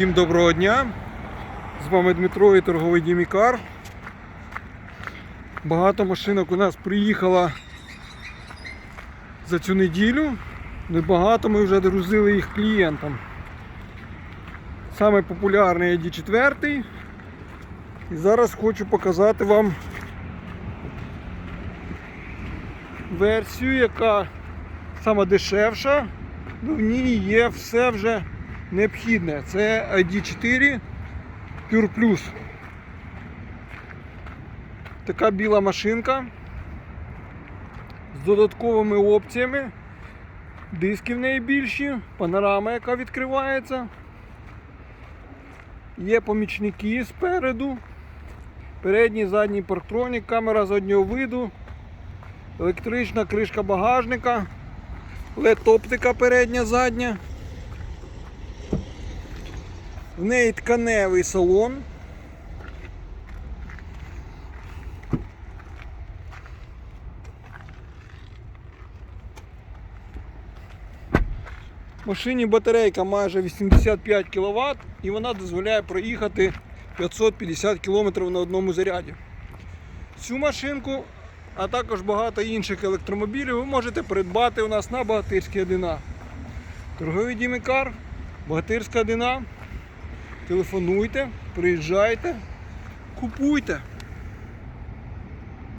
Всім доброго дня! З вами Дмитро і торговий Дімікар. Багато машинок у нас приїхало за цю неділю. Небагато ми вже друзили їх клієнтам. Саме популярний ID 4. І зараз хочу показати вам версію, яка сама дешевша. Ну, в ній є все вже необхідне. Це ID4 Pure Plus. Така біла машинка з додатковими опціями. Диски в неї більші, панорама, яка відкривається. Є помічники спереду. Передній, задній парктронік, камера заднього виду, електрична кришка багажника, LED-оптика передня, задня. В неї тканевий салон. В машині батарейка майже 85 кВт і вона дозволяє проїхати 550 км на одному заряді. Цю машинку, а також багато інших електромобілів ви можете придбати у нас на Багатирській 1А. Торговий Дімікар, Багатирська 1А. Телефонуйте, приїжджайте, купуйте.